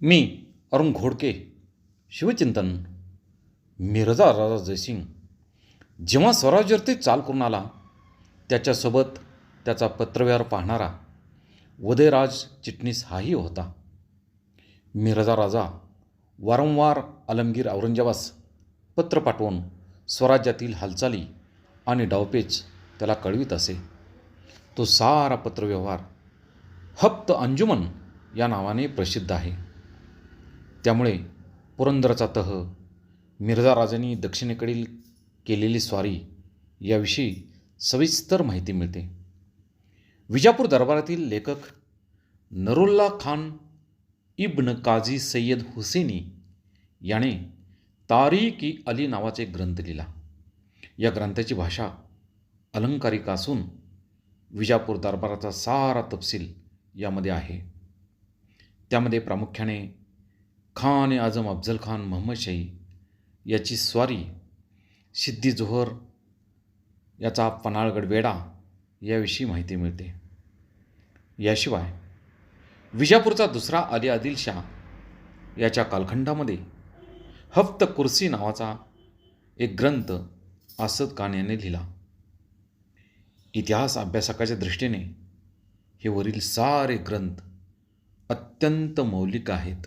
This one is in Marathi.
मी अरुण घोडके शिवचिंतन मिरजा राजा जयसिंग. जेव्हा स्वराज्यावरती चाल करून आला त्याच्यासोबत त्याचा पत्रव्यवहार पाहणारा उदयराज चिटणीस हाही होता. मिरजा राजा वारंवार आलमगीर औरंगजेबास पत्र पाठवून स्वराज्यातील हालचाली आणि डावपेच त्याला कळवित असे. तो सारा पत्रव्यवहार हप्त अंजुमन या नावाने प्रसिद्ध आहे. त्यामुळे पुरंदरचा तह मिर्झा राजांनी दक्षिणेकडील केलेली स्वारी याविषयी सविस्तर माहिती मिळते. विजापूर दरबारातील लेखक नरुल्ला खान इब्न काझी सय्यद हुसेनी याने तारीख ई अली नावाचा एक ग्रंथ लिहिला. या ग्रंथाची भाषा अलंकारिक असून विजापूर दरबाराचा सारा तपशील यामध्ये आहे. त्यामध्ये प्रामुख्याने खान ए आझम अफजल खान मोहम्मद शाही याची स्वारी सिद्दी जोहर याचा पन्हाळगड वेडा याविषयी माहिती मिळते. याशिवाय विजापूरचा दुसरा अली आदिल शाह याच्या कालखंडामध्ये हफ्त कुर्सी नावाचा एक ग्रंथ आसद खान याने लिहिला. इतिहास अभ्यासकाच्या दृष्टीने हे वरील सारे ग्रंथ अत्यंत मौलिक आहेत.